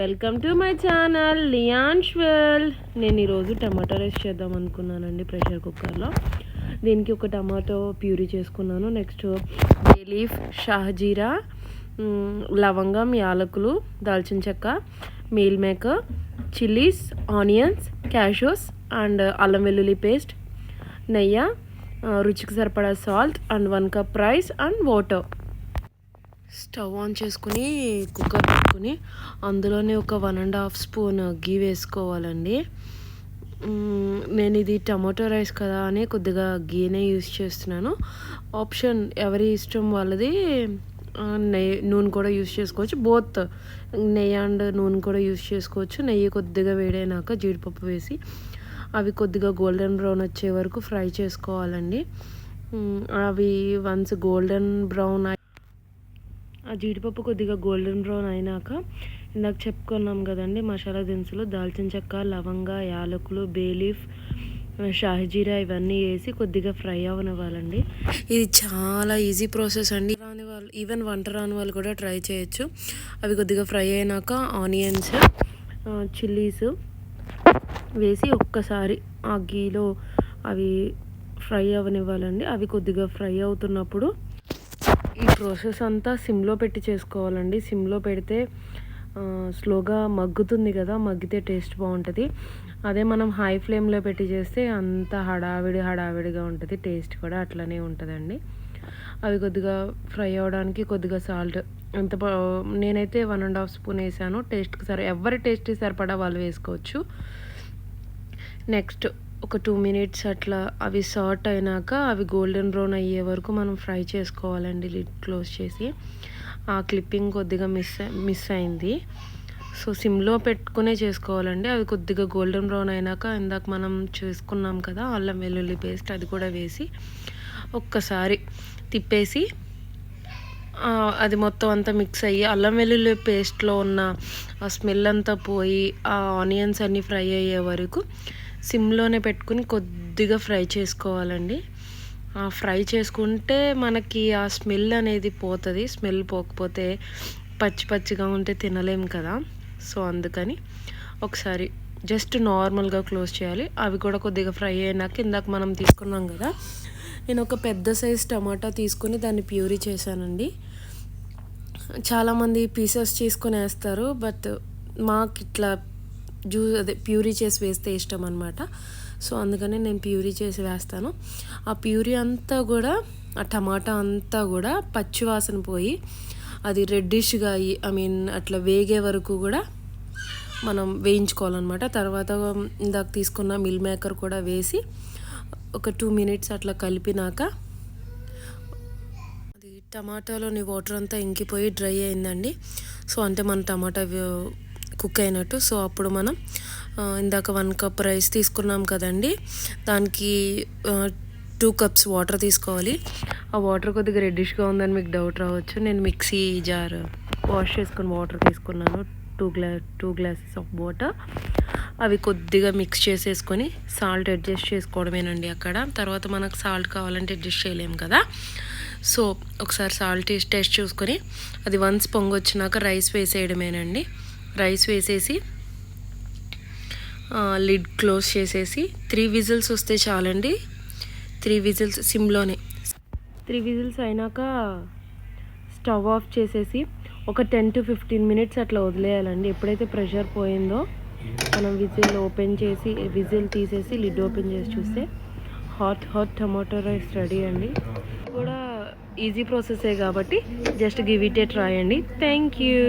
Welcome to my channel లియాన్స్ world నేను ఈరోజు టమాటో రైస్ చేద్దాం అనుకున్నానండి ప్రెషర్ కుక్కర్లో. దీనికి ఒక టమాటో ప్యూరీ చేసుకున్నాను. నెక్స్ట్ లీఫ్ షాహజీరా లవంగం యాలకులు దాల్చిన చెక్క meal maker chillies onions cashews and అల్లం వెల్లుల్లి పేస్ట్ నెయ్యి రుచికి సరిపడా salt and one cup rice and water. Stove on చేసుకుని కుక్కర్ పెట్టుకుని అందులోనే ఒక one and half spoon ghee వేసుకోవాలండి. నేను ఇది టమాటో రైస్ కదా అని కొద్దిగా గీనే యూస్ చేస్తున్నాను. ఆప్షన్ ఎవరి ఇష్టం వాళ్ళది నెయ్యి నూనె కూడా యూస్ చేసుకోవచ్చు. బోత్ నెయ్యి అండ్ నూనె కూడా యూస్ చేసుకోవచ్చు. నెయ్యి కొద్దిగా వేడైనాక జీడిపప్పు వేసి అవి కొద్దిగా గోల్డెన్ బ్రౌన్ వచ్చే వరకు ఫ్రై చేసుకోవాలండి. అవి వన్స్ గోల్డెన్ బ్రౌన్ ఆ జీడిపప్పు కొద్దిగా గోల్డెన్ బ్రౌన్ అయినాక ఇందాక చెప్పుకున్నాం కదండి మసాలా దినుసులు దాల్చిన చెక్క లవంగ యాలకులు బేలీఫ్ షాహజీరా ఇవన్నీ వేసి కొద్దిగా ఫ్రై అవనివ్వాలండి. ఇది చాలా ఈజీ ప్రాసెస్ అండి. రాని వాళ్ళు ఈవెన్ వంట రాని వాళ్ళు కూడా ట్రై చేయొచ్చు. అవి కొద్దిగా ఫ్రై అయినాక ఆనియన్స్ చిల్లీస్ వేసి ఒక్కసారి ఆ గీలో అవి ఫ్రై అవనివ్వాలండి. అవి కొద్దిగా ఫ్రై అవుతున్నప్పుడు ఈ ప్రాసెస్ అంతా సిమ్లో పెట్టి చేసుకోవాలండి. సిమ్లో పెడితే స్లోగా మగ్గుతుంది కదా మగ్గితే టేస్ట్ బాగుంటుంది. అదే మనం హై ఫ్లేమ్లో పెట్టి చేస్తే అంత హడావిడి హడావిడిగా ఉంటుంది. టేస్ట్ కూడా అట్లనే ఉంటుందండి. అవి కొద్దిగా ఫ్రై అవ్వడానికి కొద్దిగా సాల్ట్. ఎంత బా- నేనైతే వన్ అండ్ హాఫ్ స్పూన్ వేసాను. టేస్ట్కి సరి ఎవరి టేస్ట్కి సరిపడా వాళ్ళు వేసుకోవచ్చు. నెక్స్ట్ ఒక టూ మినిట్స్ అట్లా అవి సార్ట్ అయినాక అవి గోల్డెన్ బ్రౌన్ అయ్యే వరకు మనం ఫ్రై చేసుకోవాలండి లిడ్ క్లోజ్ చేసి. ఆ క్లిప్పింగ్ కొద్దిగా మిస్ మిస్ అయింది. సో సిమ్లో పెట్టుకునే చేసుకోవాలండి. అవి కొద్దిగా గోల్డెన్ బ్రౌన్ అయినాక ఇందాక మనం చేసుకున్నాం కదా అల్లం వెల్లుల్లి పేస్ట్ అది కూడా వేసి ఒక్కసారి తిప్పేసి అది మొత్తం అంతా మిక్స్ అయ్యి అల్లం వెల్లుల్లి పేస్ట్లో ఉన్న ఆ స్మెల్ అంతా పోయి ఆ ఆనియన్స్ అన్నీ ఫ్రై అయ్యే వరకు సిమ్లోనే పెట్టుకుని కొద్దిగా ఫ్రై చేసుకోవాలండి. ఆ ఫ్రై చేసుకుంటే మనకి ఆ స్మెల్ అనేది పోతుంది. స్మెల్ పోకపోతే పచ్చి పచ్చిగా ఉంటే తినలేం కదా. సో అందుకని ఒకసారి జస్ట్ నార్మల్గా క్లోజ్ చేయాలి. అవి కూడా కొద్దిగా ఫ్రై అయినాక ఇందాక మనం తీసుకున్నాం కదా. నేను ఒక పెద్ద సైజ్ టమాటా తీసుకుని దాన్ని ప్యూరీ చేశానండి. చాలామంది పీసెస్ చేసుకొని వేస్తారు బట్ మాకు ఇట్లా జ్యూ అదే ప్యూరీ చేసి వేస్తే ఇష్టం అనమాట సో అందుకని నేను ప్యూరీ చేసి వేస్తాను. ఆ ప్యూరీ అంతా కూడా ఆ టమాటా అంతా కూడా పచ్చి వాసన పోయి అది రెడ్డిష్గా అయ్యి ఐ మీన్ అట్లా వేగే వరకు కూడా మనం వేయించుకోవాలన్నమాట. తర్వాత ఇందాక తీసుకున్న మిల్ మేకర్ కూడా వేసి ఒక టూ మినిట్స్ అట్లా కలిపినాక అది టమాటాలోని వాటర్ అంతా ఇంకిపోయి డ్రై అయిందండి. సో అంటే మన టమాటా కుక్ అయినట్టు. సో అప్పుడు మనం ఇందాక వన్ కప్ రైస్ తీసుకున్నాం కదండి. దానికి టూ కప్స్ వాటర్ తీసుకోవాలి. ఆ వాటర్ కొద్దిగా రెడ్డిష్గా ఉందని మీకు డౌట్ రావచ్చు. నేను మిక్సీ జార్ వాష్ చేసుకుని వాటర్ తీసుకున్నాను. టూ గ్లా టూ గ్లాసెస్ ఆఫ్ వాటర్. అవి కొద్దిగా మిక్స్ చేసేసుకొని సాల్ట్ అడ్జస్ట్ చేసుకోవడమేనండి అక్కడ. తర్వాత మనకు సాల్ట్ కావాలంటే అడ్జస్ట్ చేయలేం కదా. సో ఒకసారి సాల్ట్ టేస్ట్ చూసుకొని అది వన్స్ పొంగొచ్చినాక రైస్ వేసేయడమేనండి. రైస్ వేసేసి లిడ్ క్లోజ్ చేసేసి త్రీ విజిల్స్ వస్తే చాలండి. త్రీ విజిల్స్ సిమ్లోనే. త్రీ విజిల్స్ అయినాక స్టవ్ ఆఫ్ చేసేసి ఒక టెన్ టు ఫిఫ్టీన్ మినిట్స్ అట్లా వదిలేయాలండి. ఎప్పుడైతే ప్రెషర్ పోయిందో మనం విజిల్ ఓపెన్ చేసి విజిల్ తీసేసి లిడ్ ఓపెన్ చేసి చూస్తే hot hot tomato rice ready అండి. కూడా ఈజీ ప్రాసెసే కాబట్టి just give it a try అండి. Thank you.